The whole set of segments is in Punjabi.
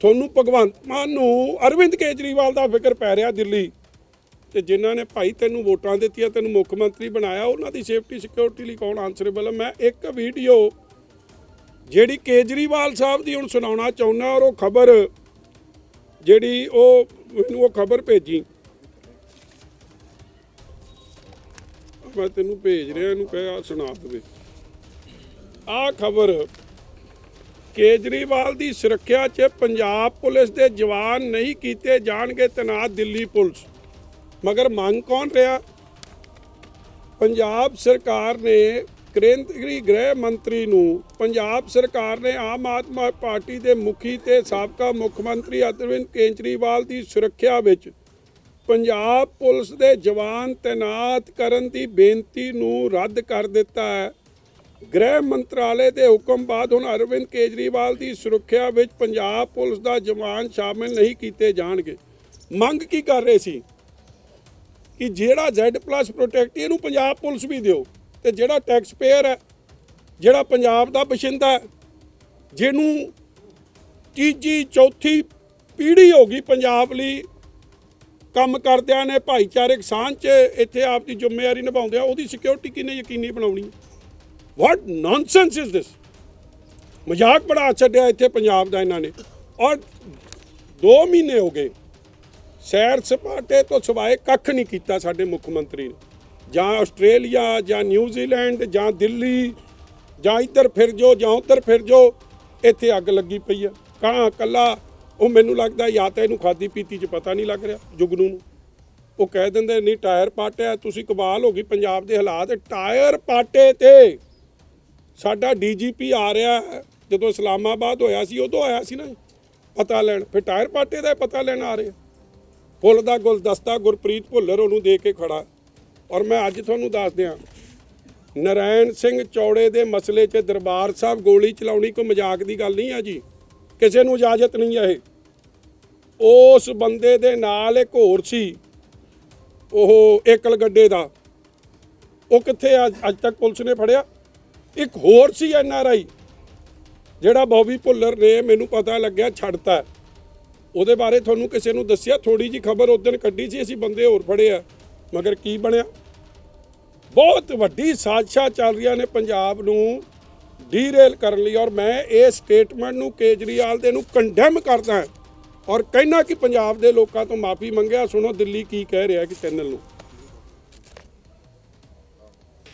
ਤੁਹਾਨੂੰ ਭਗਵੰਤ ਮਾਨ ਨੂੰ ਅਰਵਿੰਦ ਕੇਜਰੀਵਾਲ ਦਾ ਫਿਕਰ ਪੈ ਰਿਹਾ ਦਿੱਲੀ। ਤੇ ਜਿਨ੍ਹਾਂ ਨੇ ਭਾਈ ਤੈਨੂੰ ਵੋਟਾਂ ਦਿੱਤੀਆਂ, ਤੈਨੂੰ ਮੁੱਖ ਮੰਤਰੀ ਬਣਾਇਆ, ਉਹਨਾਂ ਦੀ ਸੇਫਟੀ ਸਿਕਿਉਰਿਟੀ ਲਈ ਕੌਣ ਆਨਸਰੇਬਲ ਹੈ ਮੈਂ ਇੱਕ ਵੀਡੀਓ ਜਿਹੜੀ ਕੇਜਰੀਵਾਲ ਸਾਹਿਬ ਦੀ ਹੁਣ ਸੁਣਾਉਣਾ ਚਾਹੁੰਦਾ ਔਰ ਉਹ ਖਬਰ ਜਿਹੜੀ ਉਹ ਮੈਨੂੰ ਉਹ ਖਬਰ ਭੇਜੀ। ਮੈਂ ਤੈਨੂੰ ਭੇਜ ਰਿਹਾ, ਇਹਨੂੰ ਕਹਿ ਸੁਣਾ ਦੇਵੇ। ਆਹ ਖਬਰ ਕੇਜਰੀਵਾਲ ਦੀ ਸੁਰੱਖਿਆ 'ਚ ਪੰਜਾਬ ਪੁਲਿਸ ਦੇ ਜਵਾਨ ਨਹੀਂ ਕੀਤੇ ਜਾਣਗੇ ਤੈਨਾਤ ਦਿੱਲੀ ਪੁਲਿਸ। ਮਗਰ ਮੰਗ ਕੌਣ ਰਿਹਾ? ਪੰਜਾਬ ਸਰਕਾਰ ਨੇ ਕੇਂਦਰੀ ਗ੍ਰਹਿ ਮੰਤਰੀ ਨੂੰ ਪੰਜਾਬ ਸਰਕਾਰ ਨੇ ਆਮ ਆਦਮੀ ਪਾਰਟੀ ਦੇ ਮੁਖੀ ਤੇ ਸਾਬਕਾ ਮੁੱਖ ਮੰਤਰੀ ਅਰਵਿੰਦ ਕੇਜਰੀਵਾਲ ਦੀ ਸੁਰੱਖਿਆ ਵਿੱਚ ਪੰਜਾਬ ਪੁਲਿਸ ਦੇ ਜਵਾਨ ਤੈਨਾਤ ਕਰਨ ਦੀ ਬੇਨਤੀ ਨੂੰ ਰੱਦ ਕਰ ਦਿੱਤਾ ਹੈ। ਗ੍ਰਹਿ ਮੰਤਰਾਲੇ ਦੇ ਹੁਕਮ ਬਾਅਦ ਹੁਣ ਅਰਵਿੰਦ ਕੇਜਰੀਵਾਲ ਦੀ ਸੁਰੱਖਿਆ ਵਿੱਚ ਪੰਜਾਬ ਪੁਲਿਸ ਦਾ ਜਵਾਨ ਸ਼ਾਮਿਲ ਨਹੀਂ ਕੀਤੇ ਜਾਣਗੇ। ਮੰਗ ਕੀ ਕਰ ਰਹੇ ਸੀ? ਕਿ ਜਿਹੜਾ Z+ ਪ੍ਰੋਟੈਕਟ ਇਹਨੂੰ ਪੰਜਾਬ ਪੁਲਿਸ ਵੀ ਦਿਓ ਤੇ ਜਿਹੜਾ ਟੈਕਸ ਪੇਅਰ ਹੈ, ਜਿਹੜਾ ਪੰਜਾਬ ਦਾ ਬਸ਼ਿੰਦਾ ਜਿਹਨੂੰ ਤੀਜੀ, ਚੌਥੀ ਪੀੜ੍ਹੀ ਹੋ ਗਈ ਪੰਜਾਬ ਲਈ ਕੰਮ ਕਰਦਿਆਂ ਨੇ ਭਾਈਚਾਰਕ ਸਾਂਝ 'ਚ ਇੱਥੇ ਆਪ ਦੀ ਜ਼ਿੰਮੇਵਾਰੀ ਨਿਭਾਉਂਦੇ ਆ ਉਹਦੀ ਸਿਕਿਉਰਿਟੀ ਕਿੰਨੇ ਯਕੀਨੀ ਬਣਾਉਣੀ ਵਾਟ ਨੌਨਸੈਂਸ ਇਜ਼ ਦਿਸ ਮਜ਼ਾਕ ਬੜਾ ਛੱਡਿਆ ਇੱਥੇ ਪੰਜਾਬ ਦਾ ਇਹਨਾਂ ਨੇ ਔਰ 2 ਮਹੀਨੇ ਹੋ ਗਏ ਸੈਰ ਸਪਾਟੇ ਤੋਂ ਸਿਵਾਏ ਕੱਖ ਨਹੀਂ ਕੀਤਾ ਸਾਡੇ ਮੁੱਖ ਮੰਤਰੀ ਨੇ ਜਾਂ ਆਸਟ੍ਰੇਲੀਆ ਜਾਂ ਨਿਊਜ਼ੀਲੈਂਡ ਜਾਂ ਦਿੱਲੀ ਜਾਂ ਇੱਧਰ ਫਿਰ ਜੋ ਜਾਂ ਉੱਧਰ ਫਿਰ ਜੋ ਇੱਥੇ ਅੱਗ ਲੱਗੀ ਪਈ ਆ ਕਾਂ ਕੱਲਾ ਉਹ ਮੈਨੂੰ ਲੱਗਦਾ ਜਾਂ ਤਾਂ ਇਹਨੂੰ ਖਾਦੀ ਪੀਤੀ 'ਚ ਪਤਾ ਨਹੀਂ ਲੱਗ ਰਿਹਾ ਜੁਗਨੂ ਨੂੰ ਉਹ ਕਹਿ ਦਿੰਦੇ ਨਹੀਂ ਟਾਇਰ ਪਾਟਿਆ ਤੁਸੀਂ ਕਮਾਲ ਹੋ ਗਈ ਪੰਜਾਬ ਦੇ ਹਾਲਾਤ ਟਾਇਰ ਪਾਟੇ ਤੇ ਸਾਡਾ ਡੀਜੀਪੀ ਆ ਰਿਹਾ ਜਦੋਂ ਇਸਲਾਮਾਬਾਦ ਹੋਇਆ ਸੀ, ਉਦੋਂ ਆਇਆ ਸੀ ਨਾ ਪਤਾ ਲੈਣ, ਫਿਰ ਟਾਇਰ ਪਾਟੇ ਦਾ ਪਤਾ ਲੈਣ ਆ ਰਿਹਾ ਆ। ਦਾ ਗੁਲਦਸਤਾ ਗੁਰਪ੍ਰੀਤ ਭੁੱਲਰ ਉਹਨੂੰ ਦੇ ਕੇ ਖੜਾ। ਔਰ ਮੈਂ ਅੱਜ ਤੁਹਾਨੂੰ ਦੱਸ ਦਿਆਂ, ਨਰੈਣ ਸਿੰਘ ਚੌੜੇ ਦੇ ਮਸਲੇ 'ਚ ਦਰਬਾਰ ਸਾਹਿਬ ਗੋਲੀ ਚਲਾਉਣੀ ਕੋਈ ਮਜ਼ਾਕ ਦੀ ਗੱਲ ਨਹੀਂ ਆ ਜੀ। ਕਿਸੇ ਨੂੰ ਇਜਾਜ਼ਤ ਨਹੀਂ ਹੈ ਇਹ। ਉਸ ਬੰਦੇ ਦੇ ਨਾਲ ਇੱਕ ਹੋਰ ਸੀ, ਉਹ ਏਕਲ ਗੱਡੇ ਦਾ। ਉਹ ਕਿੱਥੇ ਅੱਜ ਤੱਕ ਪੁਲਿਸ ਨੇ ਫੜਿਆ। ਇੱਕ ਹੋਰ ਸੀ ਐਨ ਆਰ ਆਈ, ਜਿਹੜਾ ਬੌਬੀ ਭੁੱਲਰ ਨੇ ਮੈਨੂੰ ਪਤਾ ਲੱਗਿਆ ਛੱਡਤਾ। ਉਹਦੇ ਬਾਰੇ ਤੁਹਾਨੂੰ ਕਿਸੇ ਨੂੰ ਦੱਸਿਆ? ਥੋੜੀ ਜੀ ਖਬਰ ਉਸ ਦਿਨ ਕੱਢੀ ਸੀ, ਅਸੀਂ ਬੰਦੇ ਹੋਰ ਫੜੇ ਆ। ਮਗਰ ਕੀ ਬਣਿਆ? ਬਹੁਤ ਵੱਡੀ ਸਾਜ਼ਿਸ਼ਾਂ ਚੱਲ ਰਹੀਆਂ ਨੇ ਪੰਜਾਬ ਨੂੰ ਡੀਰੇਲ ਕਰਨ ਲਈ ਔਰ ਮੈਂ ਇਹ ਸਟੇਟਮੈਂਟ ਨੂੰ ਕੇਜਰੀਵਾਲ ਦੇ ਨੂੰ ਕੰਡੈਮ ਕਰਦਾ ਔਰ ਕਹਿਣਾ ਕਿ ਪੰਜਾਬ ਦੇ ਲੋਕਾਂ ਤੋਂ ਮਾਫੀ ਮੰਗਿਆ। ਸੁਣੋ ਦਿੱਲੀ ਕੀ ਕਹਿ ਰਿਹਾ ਕਿ ਚੈਨਲ ਨੂੰ।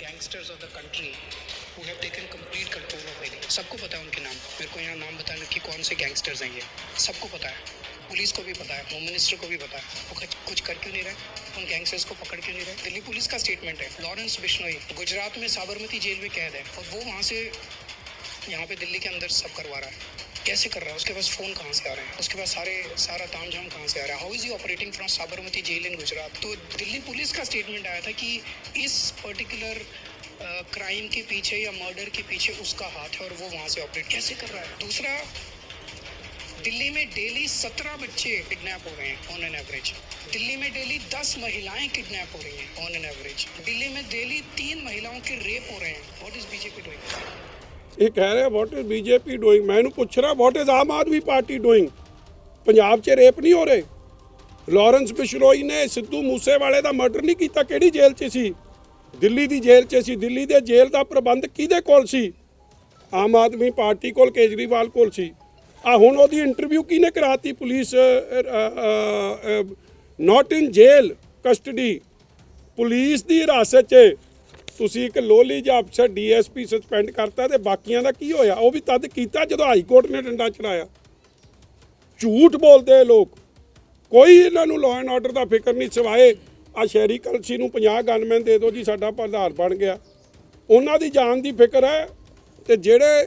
ਗੈਂਗਸਟਰਸ ਆਫ ਦਾ ਕੰਟਰੀ सबको पता है उनके नाम। मेरे को यहाँ नाम बताने कि कौन से गैंगस्टर्स हैं ये? सबको पता है। पुलिस को भी पता है होम मिनिस्टर को भी पता है। वो कुछ- कर क्यों नहीं रहे? उन गैंगस्टर्स को पकड़ क्यों नहीं रहे? दिल्ली पुलिस का स्टेटमेंट है। लॉरेंस बिश्नोई गुजरात में साबरमती जेल में कैद है और वो वहाँ से यहाँ पे दिल्ली के अंदर सब करवा रहा है। कैसे कर रहा है? उसके पास फ़ोन कहाँ से आ रहे हैं? उसके पास सारे, सारा तामझाम कहाँ से आ रहा है? How is you operating from Sabarmati jail in Gujarat तो दिल्ली पुलिस का स्टेटमेंट आया था कि इस पर्टिकुलर क्राइम के पीछे या मर्डर के पीछे उसका हाथ है और वो वहाँ से ऑपरेट कैसे कर रहा है दूसरा दिल्ली में डेली सत्रह बच्चे किडनैप हो रहे हैं ऑन एन एवरेज दिल्ली में डेली दस महिलाएं किडनैप हो रही हैं ऑन एन एवरेज दिल्ली में डेली तीन महिलाओं के रेप हो रहे हैं व्हाट इज बीजेपी डूइंग ਇਹ ਕਹਿ ਰਿਹਾ ਵਾਟ ਇਜ਼ ਬੀਜੇਪੀ ਡੂਇੰਗ ਮੈਂ ਇਹਨੂੰ ਪੁੱਛ ਰਿਹਾ what is Aam Aadmi Party doing Punjab 'ਚ ਰੇਪ ਨਹੀਂ ਹੋ ਰਹੇ ਲਾਰੈਂਸ ਬਿਸ਼ਨੋਈ ਨੇ ਸਿੱਧੂ ਮੂਸੇਵਾਲੇ ਦਾ ਮਰਡਰ ਨਹੀਂ ਕੀਤਾ ਕਿਹੜੀ ਜੇਲ੍ਹ 'ਚ ਸੀ ਦਿੱਲੀ ਦੀ ਜੇਲ੍ਹ 'ਚ ਸੀ। ਦਿੱਲੀ ਦੇ ਜੇਲ੍ਹ ਦਾ ਪ੍ਰਬੰਧ ਕਿਹਦੇ ਕੋਲ ਸੀ? ਆਮ ਆਦਮੀ ਪਾਰਟੀ ਕੋਲ, ਕੇਜਰੀਵਾਲ ਕੋਲ ਸੀ। ਆ ਹੁਣ ਉਹਦੀ ਇੰਟਰਵਿਊ ਕਿਹਨੇ ਕਰਾਤੀ? Police not in jail custody police ਦੀ ਹਿਰਾਸਤ 'ਚ ਤੁਸੀਂ ਇੱਕ ਲੋਲੀ ਜਿਹਾ ਅਫਸਰ ਡੀਐਸਪੀ ਸਸਪੈਂਡ ਕਰਤਾ ਤੇ ਬਾਕੀਆਂ ਦਾ ਕੀ ਹੋਇਆ? ਉਹ ਵੀ ਤਦ ਕੀਤਾ ਜਦੋਂ ਹਾਈ ਕੋਰਟ ਨੇ ਡੰਡਾ ਚੜਾਇਆ। ਝੂਠ ਬੋਲਦੇ ਲੋਕ। ਕੋਈ ਇਹਨਾਂ ਨੂੰ ਲਾਅ ਐਂਡ ਆਰਡਰ ਦਾ ਫਿਕਰ ਨਹੀਂ, ਸਿਵਾਏ ਆ ਸ਼ਹਿਰੀ ਕਲਸੀ ਨੂੰ 50 ਗਨਮੈਨ ਦੇ ਦਿਓ ਜੀ, ਸਾਡਾ ਪ੍ਰਧਾਨ ਬਣ ਗਿਆ। ਉਹਨਾਂ ਦੀ ਜਾਨ ਦੀ ਫਿਕਰ ਹੈ ਤੇ ਜਿਹੜੇ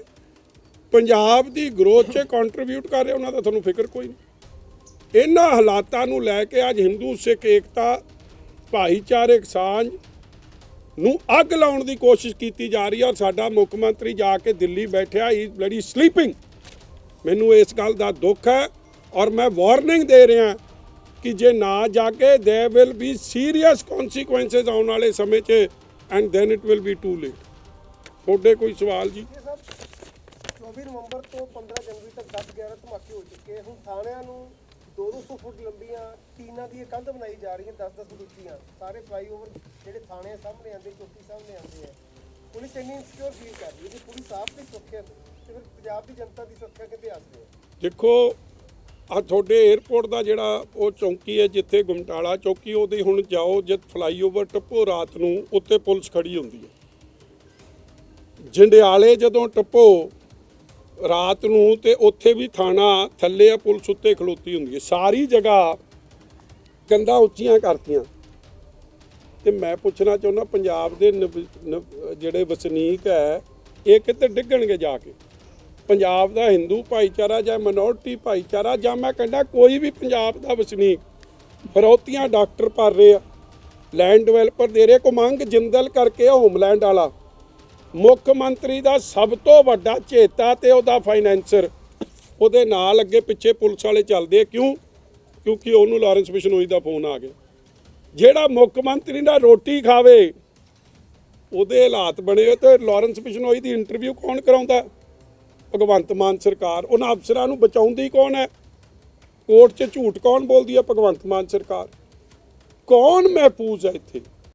ਪੰਜਾਬ ਦੀ ਗਰੋਥ 'ਚ ਕੰਟਰੀਬਿਊਟ ਕਰ ਰਹੇ, ਉਹਨਾਂ ਦਾ ਤੁਹਾਨੂੰ ਫਿਕਰ ਕੋਈ ਨਹੀਂ। ਇਹਨਾਂ ਹਾਲਾਤਾਂ ਨੂੰ ਲੈ ਕੇ ਅੱਜ ਹਿੰਦੂ, ਸਿੱਖ, ਏਕਤਾ, ਭਾਈਚਾਰਕ ਸਾਂਝ ਨੂੰ ਅੱਗ ਲਾਉਣ ਦੀ ਕੋਸ਼ਿਸ਼ ਕੀਤੀ ਜਾ ਰਹੀ ਹੈ ਔਰ ਸਾਡਾ ਮੁੱਖ ਮੰਤਰੀ ਜਾ ਕੇ ਦਿੱਲੀ ਬੈਠਿਆ, ਹੀ ਬਲੱਡੀ ਸਲੀਪਿੰਗ ਮੈਨੂੰ ਇਸ ਗੱਲ ਦਾ ਦੁੱਖ ਹੈ ਔਰ ਮੈਂ ਵਾਰਨਿੰਗ ਦੇ ਰਿਹਾ ਕਿ ਜੇ ਨਾ ਜਾਗੇ there will be serious consequences ਆਉਣ ਵਾਲੇ ਸਮੇਂ 'ਚ and then it will be too late ਤੁਹਾਡੇ ਕੋਈ ਸਵਾਲ ਜੀ? 24 ਨਵੰਬਰ ਤੋਂ 15 ਜਨਵਰੀ ਤੱਕ 10 11 ਧਮਾਕੇ ਹੋ ਚੁੱਕੇ ਹੁਣ ਥਾਣਿਆਂ ਨੂੰ 200 ਫੁੱਟ ਲੰਬੀਆਂ ਟੀਨਾਂ ਦੀ ਕੰਧ ਬਣਾਈ ਜਾ ਰਹੀ ਹੈ 10-10 ਫੁੱਟ ਉੱਚੀਆਂ ਸਾਰੇ ਫਲਾਈਓਵਰ ਜਿਹੜੇ ਥਾਣੇ ਸਾਹਮਣੇ ਆਉਂਦੇ ਚੌਕੀ ਸਾਹਮਣੇ ਆਉਂਦੇ ਆ। ਪੁਲਿਸ ਇੰਨੀ ਇਨਸਿਕਿਉਰ ਫੀਲ ਕਰ ਰਹੀ ਹੈ ਕਿ ਪੁਲਿਸ ਆਪ ਦੀ ਸੁਰੱਖਿਆ ਤੇ ਫਿਰ ਪੰਜਾਬ ਦੀ ਜਨਤਾ ਦੀ ਸੁਰੱਖਿਆ ਕਿਤੇ ਆਸਰੇ ਦੇਖੋ ਆ ਤੁਹਾਡੇ 에어ਪੋਰਟ ਦਾ ਜਿਹੜਾ ਉਹ ਚੌਂਕੀ ਹੈ ਜਿੱਥੇ ਗੁਮਟਾਲਾ ਚੌਕੀ, ਉਹਦੀ ਹੁਣ ਜਾਓ ਜਦ ਫਲਾਈਓਵਰ ਟੱਪੋ ਰਾਤ ਨੂੰ ਉੱਤੇ ਪੁਲਿਸ ਖੜੀ ਹੁੰਦੀ ਹੈ। ਜੰਡਿਆਲੇ ਜਦੋਂ ਟੱਪੋ ਰਾਤ ਨੂੰ ਤੇ ਉੱਥੇ ਵੀ ਥਾਣਾ, ਥੱਲੇ ਆ ਪੁਲਿਸ ਉੱਤੇ ਖਲੋਤੀ ਹੁੰਦੀ ਹੈ। ਸਾਰੀ ਜਗ੍ਹਾ ਕੰਧਾਂ ਉੱਚੀਆਂ ਕਰਤੀਆਂ। ਤੇ ਮੈਂ ਪੁੱਛਣਾ ਚਾਹੁੰਦਾ, ਪੰਜਾਬ ਦੇ ਨਵ- ਨਵ- ਜਿਹੜੇ ਵਸਨੀਕ ਹੈ, ਇਹ ਕਿਤੇ ਡਿੱਗਣਗੇ ਜਾ ਕੇ? ਪੰਜਾਬ ਦਾ ਹਿੰਦੂ ਭਾਈਚਾਰਾ ਜਾਂ ਮਿਨੋਰਟੀ ਭਾਈਚਾਰਾ ਜਾਂ ਮੈਂ ਕਹਿੰਦਾ ਕੋਈ ਵੀ ਪੰਜਾਬ ਦਾ ਵਸਨੀਕ, ਫਰੋਤੀਆਂ ਡਾਕਟਰ ਭਰ ਰਹੇ ਆ ਲੈਂਡ ਡਿਵੈਲਪਰ ਦੇ ਰਹੇ ਕੋ ਮੰਗ ਜਿੰਦਲ ਕਰਕੇ ਹੋਮਲੈਂਡ ਵਾਲਾ। ਮੁੱਖ ਮੰਤਰੀ ਦਾ ਸਭ ਤੋਂ ਵੱਡਾ ਚੇਤਾ ਤੇ ਉਹਦਾ ਫਾਈਨੈਂਸਰ ਉਹਦੇ ਨਾਲ ਅੱਗੇ ਪਿੱਛੇ ਪੁਲਿਸ ਵਾਲੇ ਚੱਲਦੇ ਆ। ਕਿਉਂ? ਕਿਉਂਕਿ ਉਹਨੂੰ ਲਾਰੈਂਸ ਬਿਸ਼ਨੋਈ ਦਾ ਫੋਨ ਆ ਗਿਆ। ਜਿਹੜਾ ਮੁੱਖ ਮੰਤਰੀ ਦਾ ਰੋਟੀ ਖਾਵੇ, ਉਹਦੇ ਹਾਲਾਤ ਬਣੇ ਹੋਏ ਤੇ ਲਾਰੈਂਸ ਬਿਸ਼ਨੋਈ ਦੀ ਇੰਟਰਵਿਊ ਕੌਣ ਕਰਾਉਂਦਾ? ਭਗਵੰਤ ਮਾਨ ਸਰਕਾਰ, ਉਹਨਾਂ ਅਫਸਰਾਂ ਨੂੰ ਬਚਾਉਂਦੀ ਕੌਣ ਹੈ? ਕੋਰਟ 'ਚ ਝੂਠ ਕੌਣ ਬੋਲਦੀ ਹੈ ਭਗਵੰਤ ਮਾਨ ਸਰਕਾਰ? ਕੌਣ ਮਹਿਫੂਜ਼ ਹੈ ਇੱਥੇ?